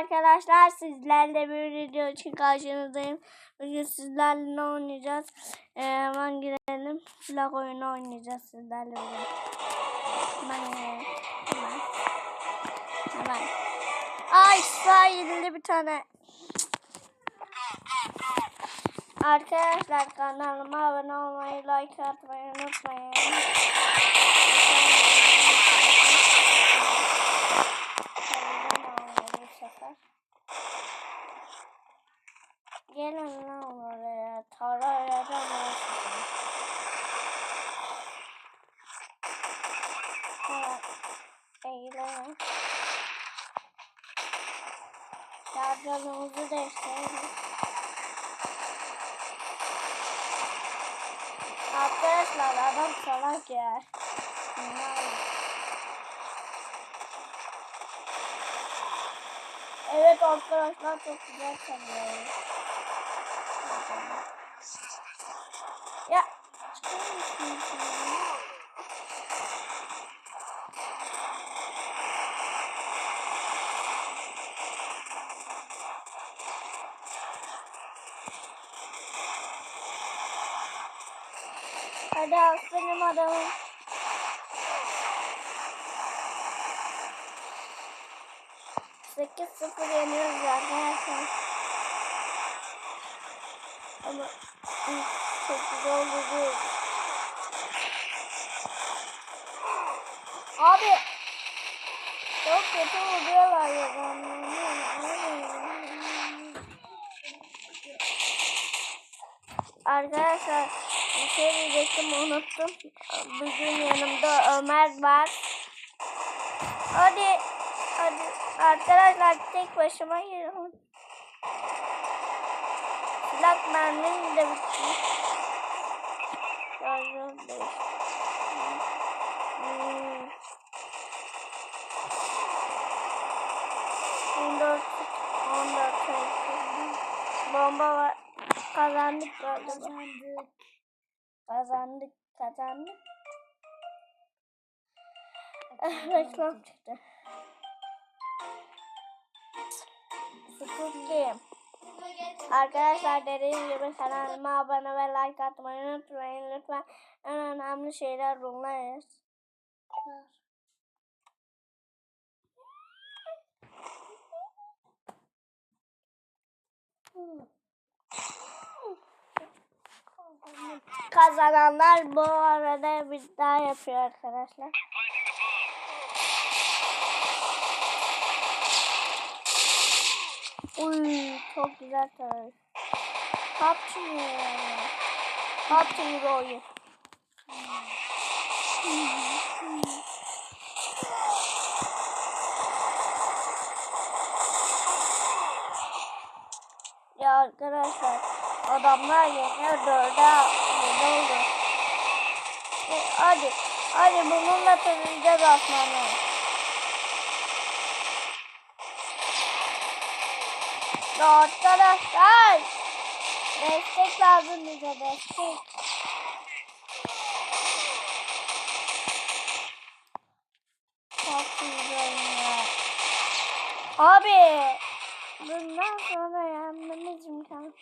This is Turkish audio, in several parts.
arkadaşlar sizlerle bir video için karşınızdayım. Bugün sizlerle ne oynayacağız? Ee, hemen girelim. Flag oyunu oynayacağız sizlerle bugün. Hemen girelim. Hemen. Hemen. Ay sahilde bir tane. Arkadaşlar kanalıma abone olmayı, like atmayı unutmayın. Televizyon oynuyor bu sefer. Gelin lan oraya. Tarayacağım ben sizi. Evet. Eğlenin. Şarjörümüzü değiştirelim. Arkadaşlar adam salak ya. Evet arkadaşlar çok güzel çalıyor. Ya? Hadi aslanım adamım. Sekiz sıfır yeniyoruz arkadaşlar. Ama hı, çok güzel oldu bu. Abi çok kötü vuruyorlar ya ben Arkadaşlar bir diyecektim unuttum. Bugün yanımda Ömer var. Hadi hadi arkadaşlar tek başıma giriyorum. Silah mermim de bitti. Değişti. Hmm. 14 14 Bomba var. Kazandık galiba. Kazandık. Kazandık, kazandık. Reklam çıktı. Squid Game. Arkadaşlar dediğim gibi kanalıma abone ve like atmayı unutmayın lütfen. En önemli şeyler bunlar. Kazananlar bu arada bir daha yapıyor arkadaşlar. Uy çok güzel tarif. PUBG? PUBG oyun. Ya arkadaşlar adamlar yeniyor dörde yedi oldu. E, hadi hadi bununla tanıyacağız aslanı. Arkadaşlar destek lazım bize destek. Çok güzel ya. Abi bundan sonra yenmemiz.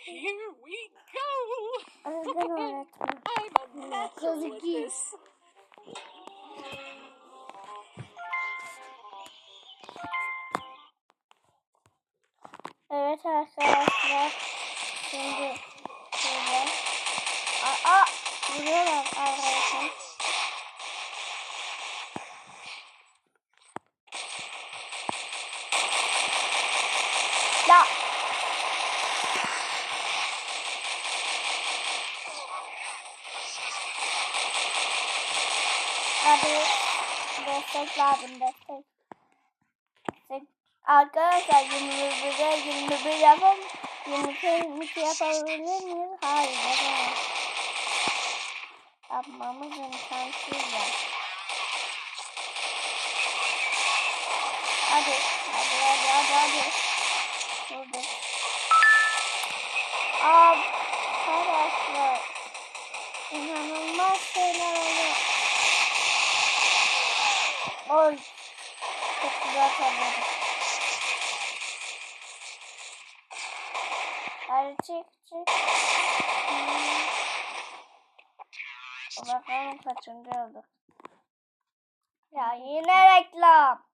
Here we go. Özden öğretmen. I'm a Kızı with this. Evet arkadaşlar. Şimdi şöyle. Aa, vuruyorlar arkadaşlar. Ya. Destek lazım destek. destek. Arkadaşlar 21'e 21 yapalım. 22 22 yapabilir miyiz? Hayır yapamayız. Yapmamız imkansız ya. Hadi, hadi, hadi, hadi, hadi. Oy. Çok güzel tabii. Hadi çık çık. Hmm. Bakalım kaçıncı olduk. Ya yine reklam.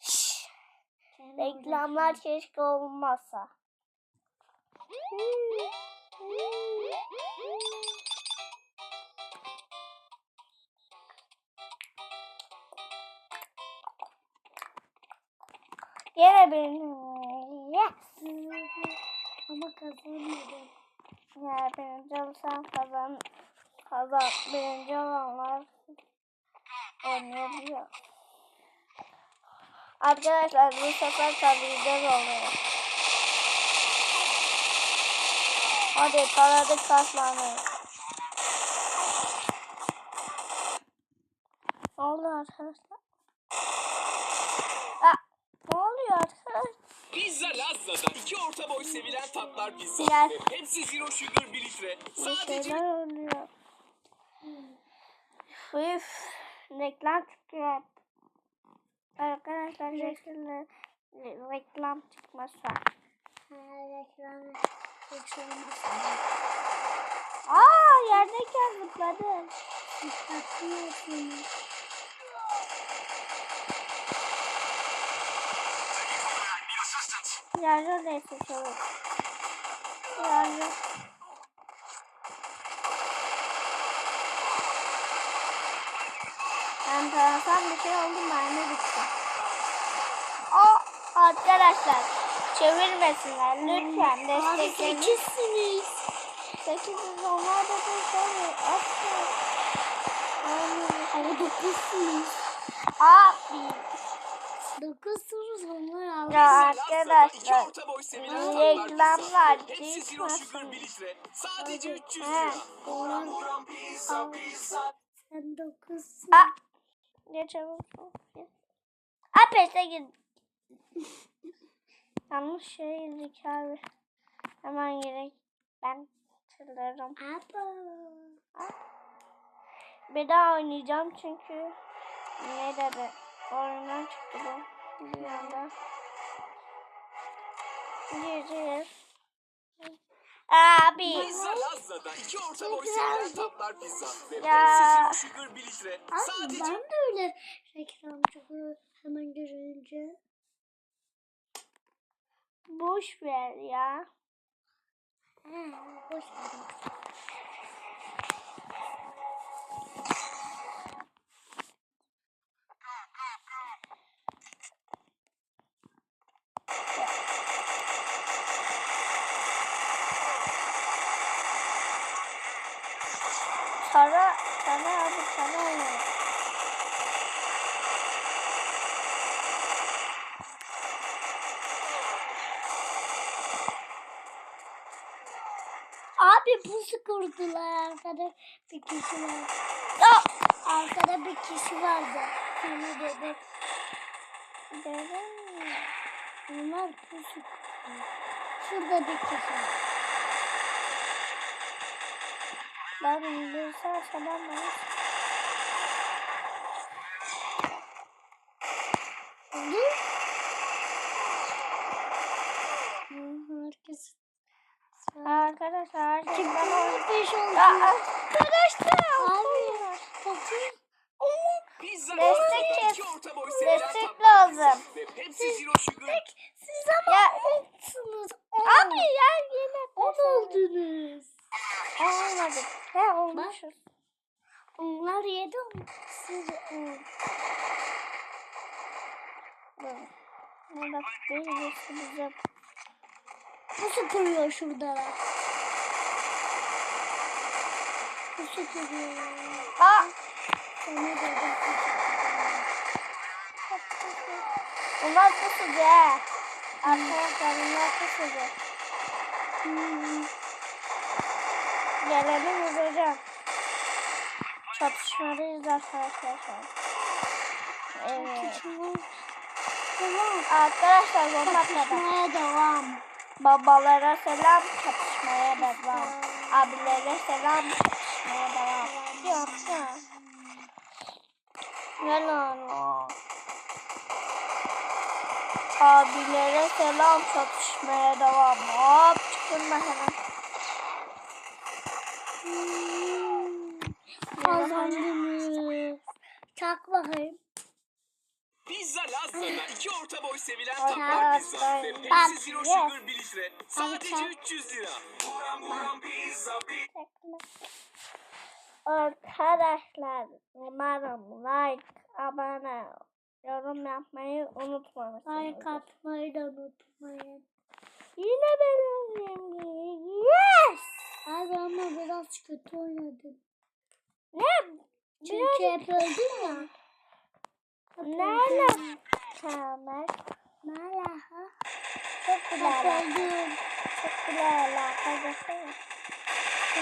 Şşş, reklamlar keşke olmasa. Yine benim. Yes. Ama kazanmadım. Ya birinci olsam kazan kazan birinci olanlar oynayabiliyor. Arkadaşlar bu sefer kazanacağız onları. Hadi taradık kasmanı. Ne oldu arkadaşlar? Aa, ne oluyor arkadaşlar? Pizza Lazza'da iki orta boy sevilen tatlar pizza. Biraz. Hepsi zero sugar 1 litre. Sadece şeyler oluyor. Üf, reklam çıkıyor. Arkadaşlar kesinlikle reklam çıkmasa. Ha, reklam. Reklam. Aa yerdeyken zıpladım. Atıyorsun. Yerde neyse çabuk. Yerde. Ben taraftan bir şey oldu mermi bitti. Aa arkadaşlar çevirmesinler lütfen Abi destekleyin. sekizsiniz. Sekiziz onlar da şey asla. Ama dokuzsunuz. Abi Dokuzsunuz onlar abi. ya Pizza Lazza'da iki arkadaşlar reklamlar pizza. Hepsi zero sugar çıkmasın. 1 litre. Sadece 300 He. lira. Buram buram pizza pizza. Sen dokuzsun. Aa, ne çabuk. Aa peste gir. Yanlış şey yedik abi. Hemen gerek. Ben çıldırırım. Abo. Bir daha oynayacağım çünkü ne dedi? Oyundan çıktı bu. Bir anda. Gireceğiz. Abi. Pizza Lazza'da iki orta boy sevilen tatlar pizza. Ve Ya. hepsi zero sugar 1 litre. Abi Sadece ben de öyle reklam çıkıyor hemen görünce. Boş ver ya. Ha, boş ver. Tara, tara abi tara oynayalım. Abi pusu kurdular arkada bir kişi var. Ya. Arkada bir kişi vardı. Seni dedi. Dedim ya. Onlar pusu kurdu. Şurada bir kişi var. Ben var. Oldu. Hı, Herkes. Arkadaşlar herkes ben beş oldu. Arkadaşlar. Abi. Pizza Destek Destek lazım. Ve hepsi zero sugar. Siz ama Ya. olsunuz. Abi ya yine On pes oldu. oldunuz. Olmadık. He olmuşuz. Onlar yedi oldu. Siz on. Dur. Burada değil bizim. Pusu kuruyor şurada. Pusu kuruyor. Dedim pusu kuruyor. Bunlar pusucu he. Arkadaşlar bunlar pusucu. Hmm. Geleni vuracağım. Çatışmadayız arkadaşlar. Evet. Arkadaşlar bomba. Çatışmaya devam. Babalara selam, çatışmaya devam. Abilere selam, çatışmaya devam. Yapma. Gel oğlum. Abilere selam çatışmaya devam. Hop çıkın hemen. Kazandınız. Tak bakayım. Pizza Lazza'da iki orta boy sevilen tatlar pizza. Ve Pepsi Zero yes. Sugar 1 litre. Sadece Harika. 300 lira. Buram buram pizza. Arkadaşlar umarım like, abone, yorum yapmayı unutmamışsınız. Like atmayı da unutmayın. Yine benim Yes! Abi ama biraz kötü oynadım. Ne? Çünkü hep öldüm ya. Hep Ne öldüm. Kamer. Ne alaka? Çok güzel. Çok güzel arkadaşlar.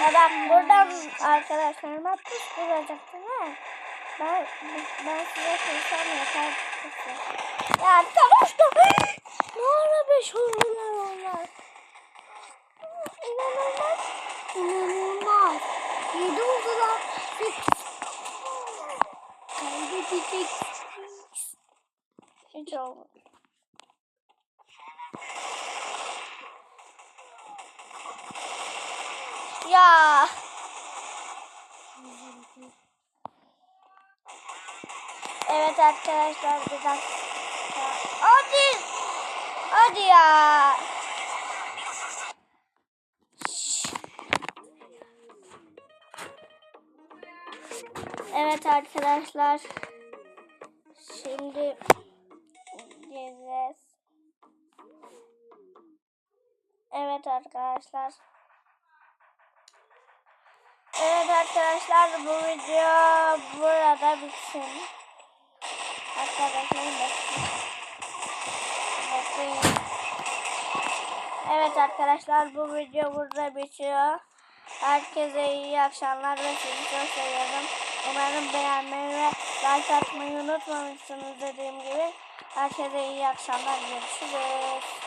Ya bak buradan arkadaşlarıma pus vuracaktım ha. Ben, ben size söylesem yeter. Ya arkadaşlar. Ne ara beş oldular onlar. Olmadı. Ya. Evet arkadaşlar dakika. Hadi. Hadi ya. Evet arkadaşlar. Şimdi Evet arkadaşlar. Evet arkadaşlar bu video burada bitsin. Arkadaşlar. Evet arkadaşlar bu video burada bitiyor. Herkese iyi akşamlar ve sizi çok seviyorum. Umarım beğenmeyi ve like atmayı unutmamışsınız dediğim gibi. Herkese iyi akşamlar. Görüşürüz.